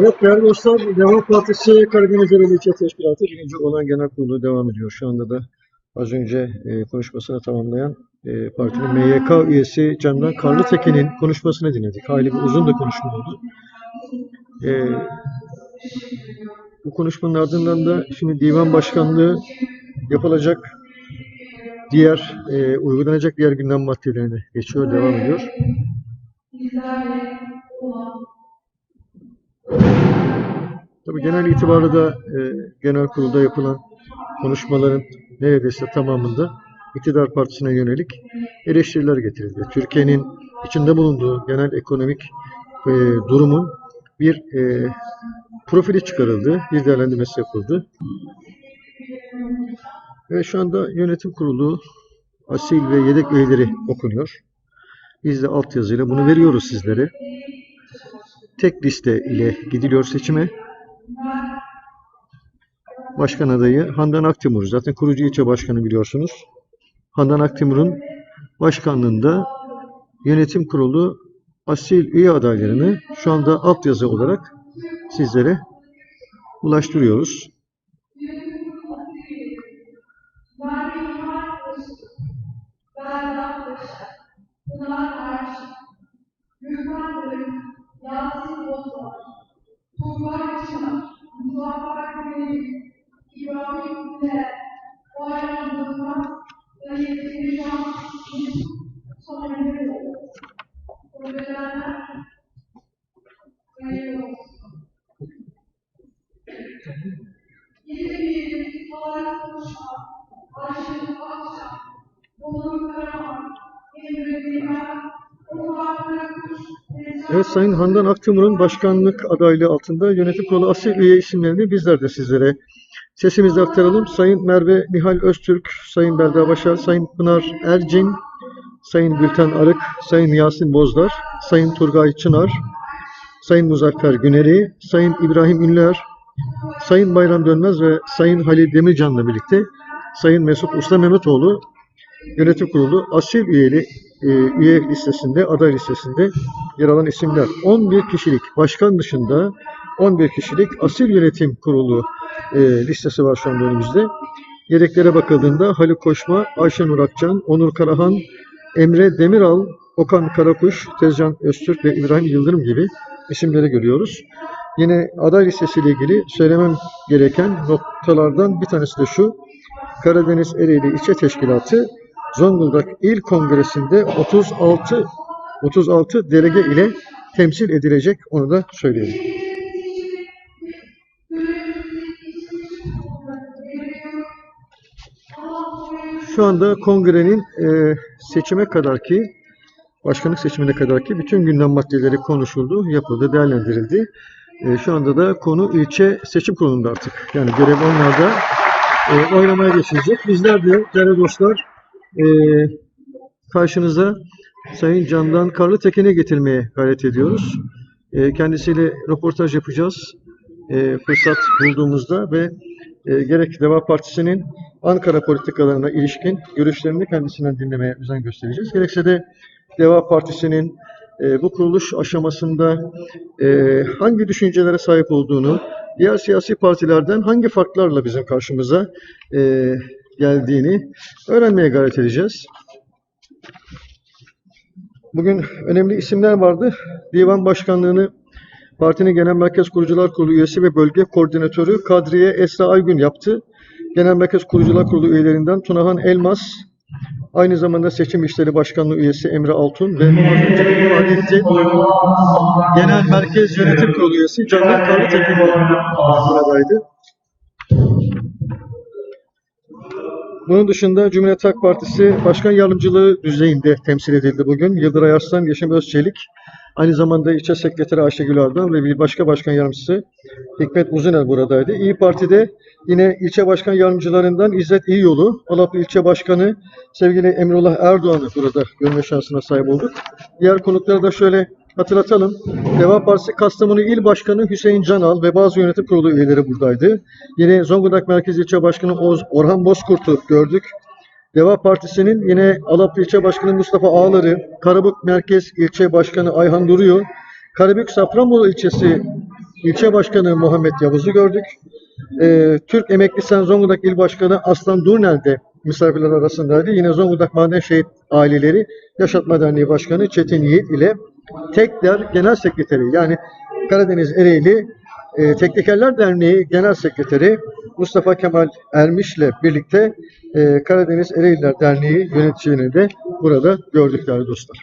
Evet değerli dostlar, Deva Partisi Karadeniz İlçe Teşkilatı 1. olan genel kurulu devam ediyor. Şu anda da az önce e, konuşmasını tamamlayan e, partinin MYK üyesi Candan Karlıtekin'in konuşmasını dinledik. Hayli bir uzun da konuşma oldu. E, bu konuşmanın ardından da şimdi divan başkanlığı yapılacak diğer, e, uygulanacak diğer gündem maddelerine geçiyor, devam ediyor. Tabii genel itibarı da e, genel kurulda yapılan konuşmaların neredeyse tamamında iktidar partisine yönelik eleştiriler getirildi. Türkiye'nin içinde bulunduğu genel ekonomik e, durumun bir e, profili çıkarıldı, bir değerlendirmesi yapıldı. Ve şu anda yönetim kurulu asil ve yedek üyeleri okunuyor. Biz de altyazıyla bunu veriyoruz sizlere. Tek liste ile gidiliyor seçime. Başkan adayı Handan Aktimur. Zaten kurucu ilçe başkanı biliyorsunuz. Handan Aktimur'un başkanlığında yönetim kurulu asil üye adaylarını şu anda altyazı olarak sizlere ulaştırıyoruz. müsabakayı İbrahim'le bayramlarına ve Evet Sayın Handan Aktimur'un başkanlık adaylığı altında yönetim kurulu asil üye isimlerini bizler de sizlere sesimizle aktaralım. Sayın Merve Nihal Öztürk, Sayın Belda Başar, Sayın Pınar Ercin, Sayın Gülten Arık, Sayın Yasin Bozdar, Sayın Turgay Çınar, Sayın Muzaffer Güneri, Sayın İbrahim Ünler, Sayın Bayram Dönmez ve Sayın Halil Demircan'la birlikte Sayın Mesut Usta Mehmetoğlu yönetim kurulu asil üyeli e, üye listesinde, aday listesinde yer alan isimler. 11 kişilik başkan dışında 11 kişilik asil yönetim kurulu e, listesi var şu anda önümüzde. Yedeklere bakıldığında Haluk Koşma, Ayşenur Akcan, Onur Karahan, Emre Demiral, Okan Karakuş, Tezcan Öztürk ve İbrahim Yıldırım gibi isimleri görüyoruz. Yine aday listesiyle ilgili söylemem gereken noktalardan bir tanesi de şu. Karadeniz Ereğli İlçe Teşkilatı Zonguldak İl Kongresi'nde 36 36 delege ile temsil edilecek onu da söyleyelim. Şu anda kongrenin e, seçime kadarki başkanlık seçimine kadarki bütün gündem maddeleri konuşuldu, yapıldı, değerlendirildi. E, şu anda da konu ilçe seçim kurulunda artık. Yani görev onlarda e, oylamaya geçilecek. Bizler de değerli dostlar e, karşınıza Sayın Candan Karlıtekin'i getirmeye gayret ediyoruz. E, kendisiyle röportaj yapacağız. E, fırsat bulduğumuzda ve e, gerek Deva Partisi'nin Ankara politikalarına ilişkin görüşlerini kendisinden dinlemeye özen göstereceğiz. Gerekse de Deva Partisi'nin e, bu kuruluş aşamasında e, hangi düşüncelere sahip olduğunu, diğer siyasi partilerden hangi farklarla bizim karşımıza e, geldiğini öğrenmeye gayret edeceğiz. Bugün önemli isimler vardı. Divan Başkanlığı'nı partinin Genel Merkez Kurucular Kurulu üyesi ve bölge koordinatörü Kadriye Esra Aygün yaptı. Genel Merkez Kurucular Kurulu üyelerinden Tunahan Elmas, aynı zamanda Seçim İşleri Başkanlığı üyesi Emre Altun ve etti, Genel Merkez Yönetim Kurulu üyesi Candan Karlıtekin buradaydı. Bunun dışında Cumhuriyet Halk Partisi Başkan Yardımcılığı düzeyinde temsil edildi bugün. Yıldıray Arslan, Yaşam Özçelik, aynı zamanda ilçe sekreteri Ayşegül Ardan ve bir başka başkan yardımcısı Hikmet Uzuner buradaydı. İyi Parti'de yine ilçe başkan yardımcılarından İzzet İyiyolu, Alaplı ilçe başkanı sevgili Emrullah Erdoğan'ı burada görme şansına sahip olduk. Diğer konukları da şöyle hatırlatalım. Deva Partisi Kastamonu İl Başkanı Hüseyin Canal ve bazı yönetim kurulu üyeleri buradaydı. Yine Zonguldak Merkez İlçe Başkanı Orhan Bozkurt'u gördük. Deva Partisi'nin yine Alaplı İlçe Başkanı Mustafa Ağlar'ı, Karabük Merkez İlçe Başkanı Ayhan Duruyor, Karabük Safranbolu İlçesi ilçe başkanı Muhammed Yavuz'u gördük. Ee, Türk Emekli Sen Zonguldak İl Başkanı Aslan Durnel de misafirler arasındaydı. Yine Zonguldak Maden Şehit Aileleri Yaşatma Derneği Başkanı Çetin Yiğit ile Tekler Genel Sekreteri yani Karadeniz Ereğli e, Teknikerler Derneği Genel Sekreteri Mustafa Kemal Ermiş ile birlikte e, Karadeniz Ereğliler Derneği yöneticilerini de burada gördük değerli dostlar.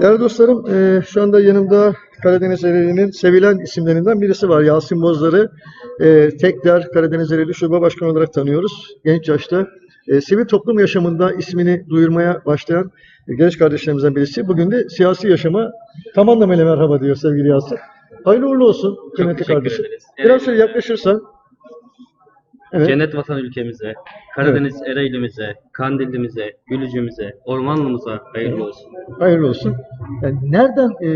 Değerli dostlarım, e, şu anda yanımda Karadeniz Ereğli'nin sevilen isimlerinden birisi var. Yasin Bozlar'ı e, Tekler Karadeniz Ereğli Şube Başkanı olarak tanıyoruz. Genç yaşta e, sivil toplum yaşamında ismini duyurmaya başlayan e, genç kardeşlerimizden birisi. Bugün de siyasi yaşama tam anlamıyla merhaba diyor sevgili Yasin. Hayırlı uğurlu olsun kıymetli kardeşim. ederiz. Biraz Evet. şöyle yaklaşırsan. Evet. Cennet vatan ülkemize, Karadeniz Ereğli'mize, Kandilli'mize, Gülücü'mize, Ormanlı'mıza hayırlı olsun. Hayırlı olsun. Yani nereden e,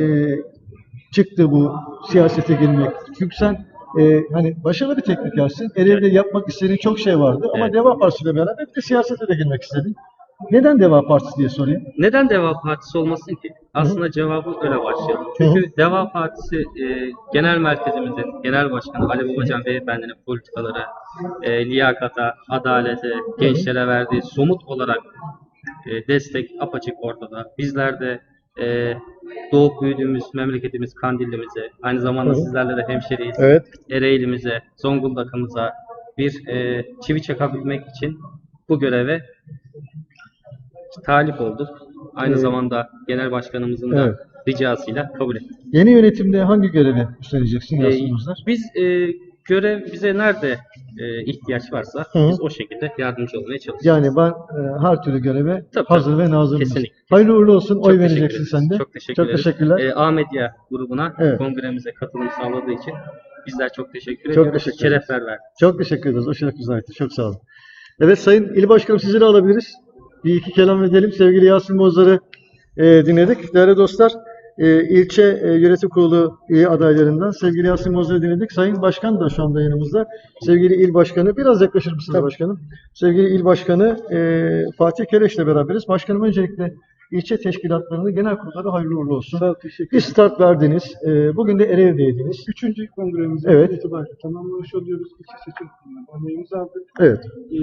çıktı bu siyasete girmek? Çünkü sen e, hani başarılı bir teknikersin. Ereğli'de yapmak istediğin çok şey vardı ama Evet. Deva Partisi ile beraber bir de siyasete de girmek istedin. Neden Deva Partisi diye sorayım. Neden Deva Partisi olmasın ki? Aslında cevabı öyle başlayalım. Çünkü Deva Partisi e, genel merkezimizin genel başkanı Ali Babacan Beyefendi'nin politikaları, e, liyakata, adalete, gençlere verdiği somut olarak e, destek apaçık ortada. Bizler de e, doğup büyüdüğümüz memleketimiz Kandilli'mize, aynı zamanda Hı. sizlerle de hemşeriyiz. Evet. Ereğli'mize, Zonguldak'ımıza bir e, çivi çakabilmek için bu göreve talip olduk. Aynı Evet. zamanda genel başkanımızın da Evet. ricasıyla kabul ettik. Yeni yönetimde hangi görevi üstleneceksin E, Bozlar? biz e, görev bize nerede e, ihtiyaç varsa Hı. biz o şekilde yardımcı olmaya çalışıyoruz. Yani ben e, her türlü göreve Tabii, hazır tabii. ve nazırım. Kesinlikle. Hayırlı uğurlu olsun. Çok Oy vereceksin sen de. Çok teşekkür Çok teşekkürler. E, A Medya grubuna Evet. kongremize katılım sağladığı için bizler çok teşekkür Çok ediyoruz. teşekkür ederiz. Şerefler verdik. Çok teşekkür ederiz. O şeref bize aittir. Çok sağ olun. Evet Sayın İl Başkanım sizi de alabiliriz. Bir iki kelam edelim. Sevgili Yasin Bozlar'ı e, dinledik. Değerli dostlar, e, ilçe e, yönetim kurulu üye adaylarından sevgili Yasin Bozlar'ı dinledik. Sayın Başkan da şu anda yanımızda. Sevgili İl Başkanı, biraz yaklaşır mısınız başkanım? Sevgili İl Başkanı e, Fatih Kereş'le beraberiz. Başkanım öncelikle ilçe teşkilatlarının genel kurulları hayırlı uğurlu olsun. Sağ ol, teşekkür Bir start verdiniz. E, bugün de Ereğli'deydiniz. Üçüncü kongremizi Evet. itibariyle tamamlamış oluyoruz. İlçe seçim kurulundan onayımızı aldık. Evet. Ee,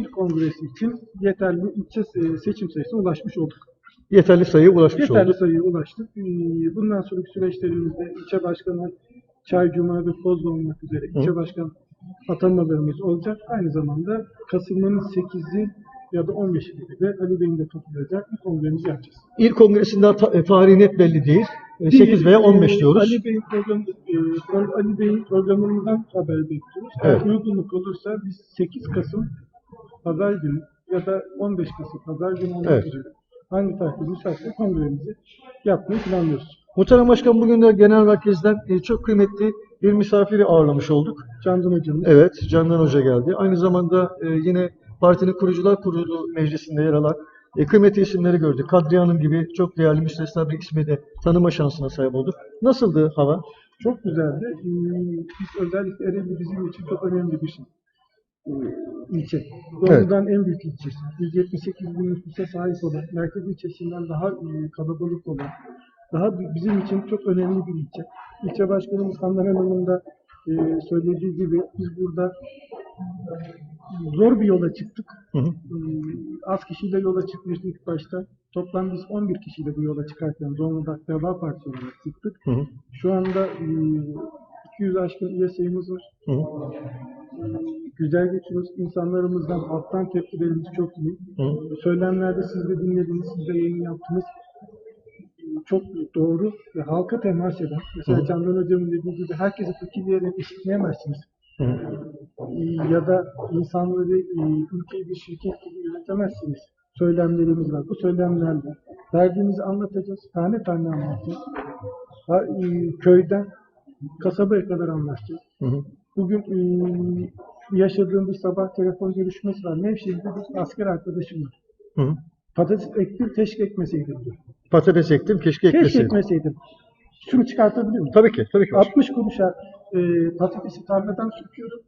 ilk kongresi için yeterli ilçe se- seçim sayısına ulaşmış olduk. Yeterli sayıya ulaşmış Yeterli olduk. sayıya ulaştık. Ee, bundan sonraki süreçlerimizde ilçe başkanı Çay Cuma ve Kozlu olmak üzere ilçe başkan atamalarımız olacak. Aynı zamanda Kasım'ın 8'i ya da 15'i gibi de Ali Bey'in de katılacağı bir kongremizi yapacağız. İl kongresinde ta- e, tarihi net belli değil. E, 8 veya 15 Ee, diyoruz. Ali Bey'in programı, e, Pro- Ali Bey'in programından haber bekliyoruz. Evet. Eğer uygunluk olursa biz 8 Kasım Pazar günü ya da 15 Kasım Pazar günü olmak Evet. üzere hangi tarihte müsaitse kongremizi yapmayı planlıyoruz. Muhterem Başkan bugün de genel merkezden e, çok kıymetli bir misafiri ağırlamış olduk. Candan Hocamız Evet, Candan Hoca geldi. Aynı zamanda e, yine partinin kurucular kurulu meclisinde yer alan e, kıymetli isimleri gördük. Kadriye Hanım gibi çok değerli müstesna bir ismi de tanıma şansına sahip olduk. Nasıldı hava? çok güzeldi. Ee, Biz özellikle Ereğli bizim için çok önemli bir şey. Ee, ilçe. Doğrudan en büyük ilçesi. 178 bin nüfusa sahip olan, merkez ilçesinden daha e, kalabalık olan, daha bi- bizim için çok önemli bir ilçe. İlçe başkanımız Handan Hanım'ın da e, söylediği gibi biz burada zor bir yola çıktık. Hı hı. Az kişiyle yola çıkmıştık ilk başta. Toplam biz 11 kişiyle bu yola çıkarken Zonguldak Deva Partisi olarak çıktık. Hı hı. Şu anda e, 200 aşkın üye sayımız var. Hı hı. Güzel geçiyoruz. İnsanlarımızdan alttan tepkilerimiz çok iyi. Hı. Söylemlerde siz de dinlediniz, siz de yayın yaptınız. Çok doğru ve halka temas eden. Mesela. Candan Hocam'ın dediği gibi herkesi fikirleyerek eşitleyemezsiniz. Hı hı. E, Ya da insanları, e, ülkeyi bir şirket gibi yönetemezsiniz. Söylemlerimiz var. Bu söylemlerle derdimizi anlatacağız. Tane tane anlatacağız. E, köyden kasabaya kadar anlatacağız. Hı hı. Bugün e, yaşadığım bir sabah telefon görüşmesi var. Nevşehir'de bir asker arkadaşım var. Hı. Patates ektim, keşke ekmeseydim diyor. Patates ektim, keşke Keşke ekmeseydim. ekmeseydim. Şunu çıkartabilir miyim? Tabii ki, tabii ki. başkanım. 60 kuruşa e, patatesi tarladan söküyorum.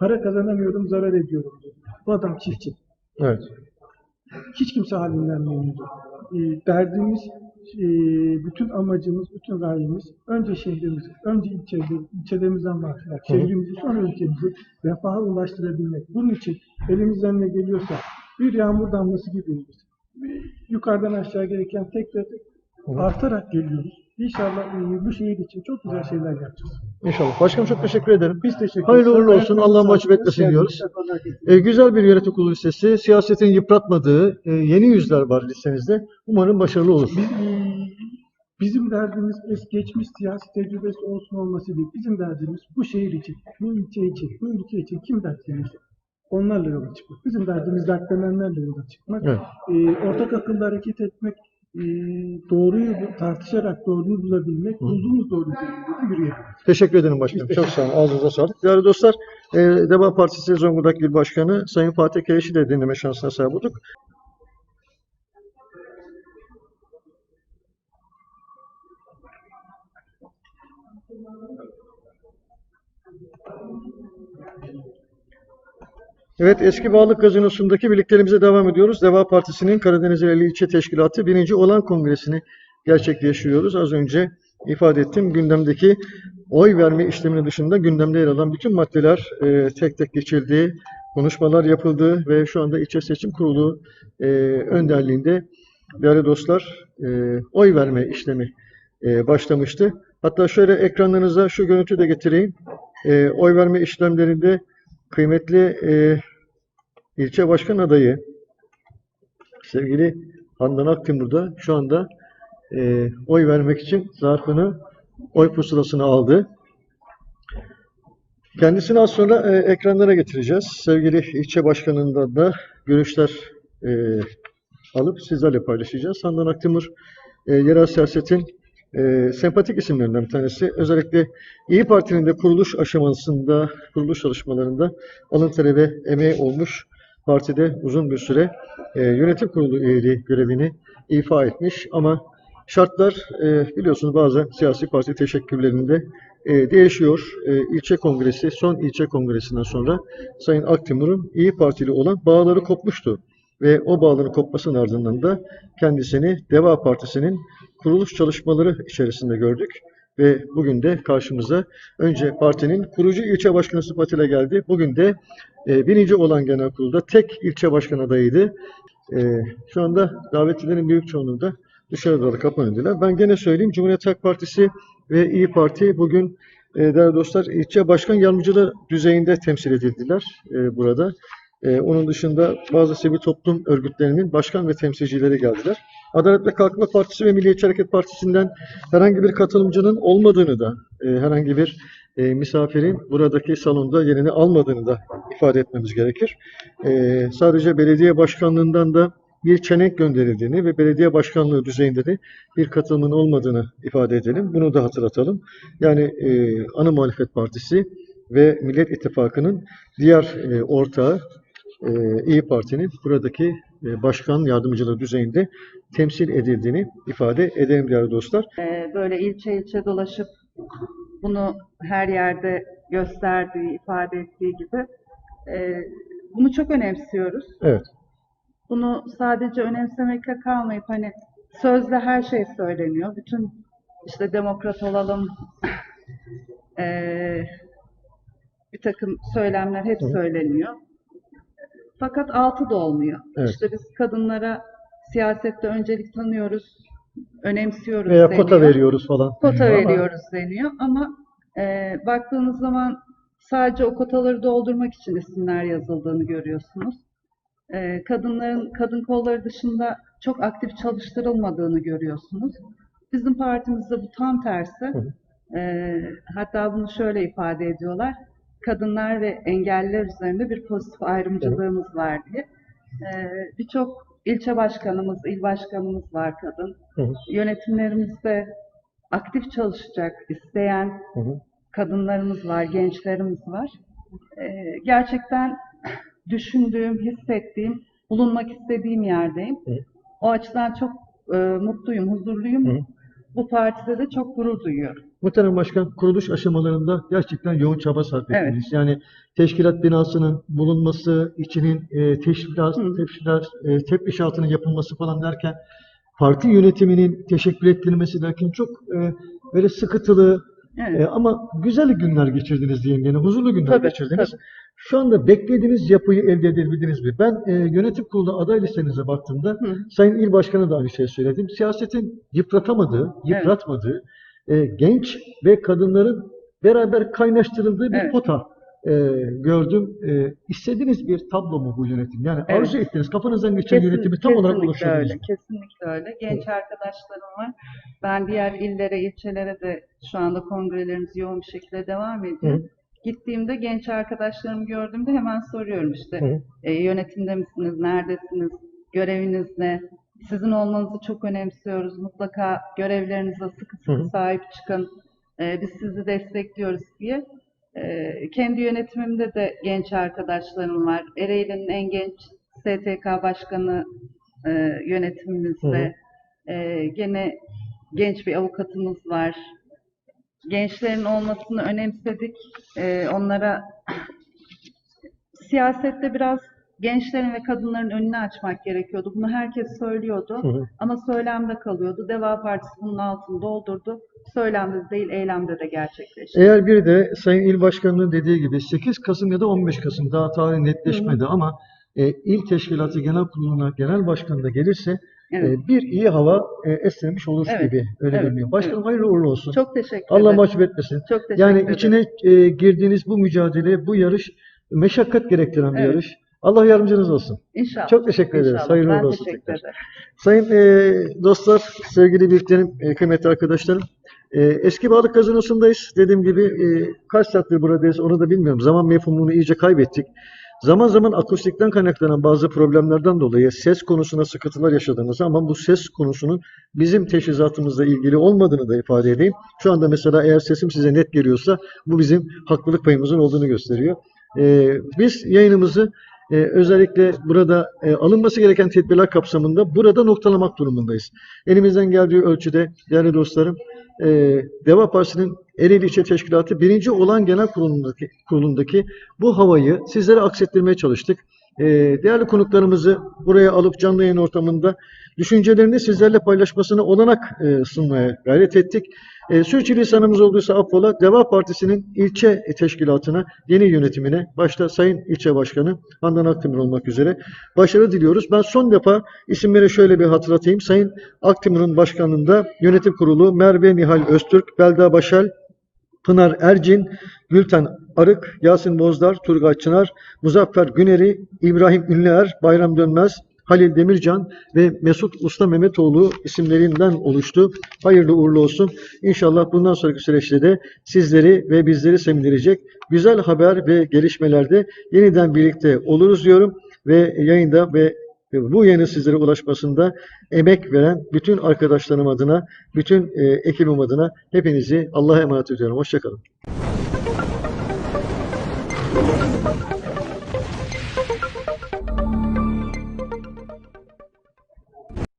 Para kazanamıyorum, zarar ediyorum diyor. Bu adam çiftçi. Evet. Hiç kimse halinden memnun değil. E, derdimiz, bütün amacımız, bütün gayemiz önce şehrimizi, önce ilçemizi, ilçelerimizden başlayarak şehrimizi, sonra ülkemizi refaha ulaştırabilmek. Bunun için elimizden ne geliyorsa bir yağmur damlası gibiyiz. Yukarıdan aşağı gereken tek tek artarak geliyoruz. İnşallah bu şehir için çok güzel şeyler yapacağız. İnşallah. Başkanım çok teşekkür ederim. Biz teşekkür ederiz. Hayırlı uğurlu olsun. Allah Hoş geldiniz. diyoruz. E, güzel bir yönetim kurulu listesi. Siyasetin yıpratmadığı e, yeni yüzler var listenizde. Umarım başarılı olur. Biz, e, bizim derdimiz es geçmiş siyasi tecrübesi olsun olması değil. Bizim derdimiz bu şehir için, bu ilçe için, bu ülke için kim dertleniyorsa onlarla yola çıkmak. Bizim derdimiz dertlenenlerle yola çıkmak. Evet. E, ortak akıllı hareket etmek, doğruyu bu- tartışarak doğruyu bulabilmek, bulduğumuz doğruyu bulabilmek yürüyebilmek. Teşekkür ederim başkanım. Çok sağ olun. Ağzınıza sağlık. Değerli dostlar, e, Deva Partisi Zonguldak İl Başkanı Sayın Fatih Keleş'i de dinleme şansına sahip olduk. Evet, eski Bağlık Gazinosu'ndaki birliklerimize devam ediyoruz. Deva Partisi'nin Karadeniz İleri İlçe Teşkilatı birinci olan kongresini gerçekleştiriyoruz. Az önce ifade ettim. Gündemdeki oy verme işleminin dışında gündemde yer alan bütün maddeler e, tek tek geçildi, konuşmalar yapıldı ve şu anda ilçe seçim kurulu e, önderliğinde değerli dostlar e, oy verme işlemi e, başlamıştı. Hatta şöyle ekranlarınıza şu görüntü de getireyim. E, oy verme işlemlerinde kıymetli e, ilçe başkan adayı sevgili Handan Aktimur da şu anda e, oy vermek için zarfını oy pusulasını aldı. Kendisini az sonra e, ekranlara getireceğiz. Sevgili ilçe başkanından da görüşler e, alıp sizlerle paylaşacağız. Handan Aktimur e, yerel siyasetin e, sempatik isimlerinden bir tanesi. Özellikle İyi Parti'nin de kuruluş aşamasında, kuruluş çalışmalarında alın teri ve emeği olmuş. Partide uzun bir süre e, yönetim kurulu üyeliği görevini ifa etmiş ama şartlar e, biliyorsunuz bazı siyasi parti teşekkürlerinde e, değişiyor. E, ilçe kongresi, son ilçe kongresinden sonra Sayın Aktimur'un İyi Partili olan bağları kopmuştu. Ve o bağların kopmasının ardından da kendisini Deva Partisi'nin kuruluş çalışmaları içerisinde gördük. Ve bugün de karşımıza önce partinin kurucu ilçe başkanı sıfatıyla geldi. Bugün de e, birinci olan genel kurulda tek ilçe başkan adayıydı. E, şu anda davetlilerin büyük çoğunluğu da dışarıda kapı önündeler. Ben gene söyleyeyim Cumhuriyet Halk Partisi ve İyi Parti bugün e, değerli dostlar ilçe başkan yardımcıları düzeyinde temsil edildiler e, burada. E, onun dışında bazı sivil toplum örgütlerinin başkan ve temsilcileri geldiler. Adalet ve Kalkınma Partisi ve Milliyetçi Hareket Partisi'nden herhangi bir katılımcının olmadığını da, e, herhangi bir e, misafirin buradaki salonda yerini almadığını da ifade etmemiz gerekir. E, sadece belediye başkanlığından da bir çenek gönderildiğini ve belediye başkanlığı düzeyinde de bir katılımın olmadığını ifade edelim. Bunu da hatırlatalım. Yani e, ana muhalefet partisi ve Millet İttifakı'nın diğer e, ortağı e, İyi Parti'nin buradaki e, başkan yardımcılığı düzeyinde temsil edildiğini ifade edelim değerli dostlar. Ee, böyle ilçe ilçe dolaşıp bunu her yerde gösterdiği, ifade ettiği gibi e, bunu çok önemsiyoruz. Evet. Bunu sadece önemsemekle kalmayıp hani sözde her şey söyleniyor. Bütün işte demokrat olalım, bir takım söylemler hep söyleniyor. Fakat altı da olmuyor. Evet. İşte biz kadınlara siyasette öncelik tanıyoruz, önemsiyoruz Veya kota deniyor. veriyoruz falan. Kota Ama- veriyoruz deniyor ama e, baktığınız zaman sadece o kotaları doldurmak için isimler yazıldığını görüyorsunuz. E, kadınların kadın kolları dışında çok aktif çalıştırılmadığını görüyorsunuz. Bizim partimizde bu tam tersi. Hı E, hatta bunu şöyle ifade ediyorlar. Kadınlar ve engelliler üzerinde bir pozitif ayrımcılığımız var diye. E, Birçok ilçe başkanımız, il başkanımız var kadın. Hı hı. Yönetimlerimizde aktif çalışacak, isteyen Hı hı. kadınlarımız var, gençlerimiz var. Ee, gerçekten düşündüğüm, hissettiğim, bulunmak istediğim yerdeyim. Hı. O açıdan çok e, mutluyum, huzurluyum. Hı. Bu partide de çok gurur duyuyorum. Muhterem Başkan, kuruluş aşamalarında gerçekten yoğun çaba sarf Evet. ettiniz. Yani teşkilat binasının bulunması, içinin e, teşkilat, Hı. teşkilat, e, tefrişatının yapılması falan derken, parti yönetiminin teşekkür ettirilmesi derken çok e, böyle sıkıntılı Evet. e, ama güzel günler geçirdiniz diyeyim yani huzurlu günler Tabii, geçirdiniz. tabii. Şu anda beklediğiniz yapıyı elde edebildiniz mi? Ben e, yönetim kurulu aday listenize baktığımda Hı. Sayın İl Başkanı da aynı şeyi söyledim. Siyasetin yıpratamadığı, yıpratmadığı, e, genç ve kadınların beraber kaynaştırıldığı bir Evet. pota e, gördüm. E, istediğiniz bir tablo mu bu yönetim? Yani Evet. arzu ettiğiniz, kafanızdan geçen Kesin- yönetimi tam olarak oluşturdunuz. öyle, kesinlikle öyle. Genç arkadaşlarım var. Ben diğer illere, ilçelere de şu anda kongrelerimiz yoğun bir şekilde devam ediyor. Hı. Gittiğimde genç arkadaşlarımı gördüğümde hemen soruyorum işte Hı. e, yönetimde misiniz, neredesiniz, göreviniz ne? Sizin olmanızı çok önemsiyoruz. Mutlaka görevlerinize sıkı sıkı Hı sahip çıkın. E, biz sizi destekliyoruz diye. E, kendi yönetimimde de genç arkadaşlarım var. Ereğli'nin en genç STK başkanı e, yönetimimizde. E, gene genç bir avukatımız var. Gençlerin olmasını önemsedik. E, onlara siyasette biraz gençlerin ve kadınların önünü açmak gerekiyordu. Bunu herkes söylüyordu. Hı hı. Ama söylemde kalıyordu. Deva Partisi bunun altını doldurdu. Söylemde değil, eylemde de gerçekleşti. Eğer bir de Sayın İl Başkanı'nın dediği gibi 8 Kasım ya da 15 Kasım daha tarih netleşmedi ama e, il teşkilatı genel kuruluna genel başkan da gelirse Evet. e, bir iyi hava e, esnemiş olur Evet, gibi öyle evet, görünüyor. Başkanım evet. hayırlı uğurlu olsun. Çok teşekkür Allah ederim. mahcup etmesin. Çok teşekkür Yani ederim. içine e, girdiğiniz bu mücadele, bu yarış meşakkat gerektiren bir Evet. yarış. Allah yardımcınız olsun. İnşallah. Çok teşekkür ederiz. İnşallah. Hayırlı ben olsun teşekkür ederim. Sayın e, dostlar, sevgili büyüklerim, e, kıymetli arkadaşlarım. E, eski Balık Gazinosu'ndayız. Dediğim gibi e, kaç saattir buradayız onu da bilmiyorum. Zaman mefhumunu iyice kaybettik. Zaman zaman akustikten kaynaklanan bazı problemlerden dolayı ses konusuna sıkıntılar yaşadığımızı ama bu ses konusunun bizim teşhisatımızla ilgili olmadığını da ifade edeyim. Şu anda mesela eğer sesim size net geliyorsa bu bizim haklılık payımızın olduğunu gösteriyor. E, biz yayınımızı e, özellikle burada e, alınması gereken tedbirler kapsamında burada noktalamak durumundayız. Elimizden geldiği ölçüde değerli dostlarım e, Deva Partisi'nin Ereğli İlçe Teşkilatı birinci olan genel kurulundaki, kurulundaki bu havayı sizlere aksettirmeye çalıştık. E, değerli konuklarımızı buraya alıp canlı yayın ortamında düşüncelerini sizlerle paylaşmasına olanak e, sunmaya gayret ettik. E, sürçülisanımız olduysa affola Deva Partisi'nin ilçe teşkilatına, yeni yönetimine, başta Sayın İlçe Başkanı Handan Akdemir olmak üzere başarı diliyoruz. Ben son defa isimleri şöyle bir hatırlatayım. Sayın Akdemir'in başkanlığında yönetim kurulu Merve Nihal Öztürk, Belda Başel, Pınar Ercin, Gülten Arık, Yasin Bozdar, Turgay Çınar, Muzaffer Güneri, İbrahim Ünlüer, Bayram Dönmez, Halil Demircan ve Mesut Usta Mehmetoğlu isimlerinden oluştu. Hayırlı uğurlu olsun. İnşallah bundan sonraki süreçte de sizleri ve bizleri sevindirecek güzel haber ve gelişmelerde yeniden birlikte oluruz diyorum ve yayında bu yayının sizlere ulaşmasında emek veren bütün arkadaşlarım adına, bütün e, ekibim adına hepinizi Allah'a emanet ediyorum. Hoşçakalın.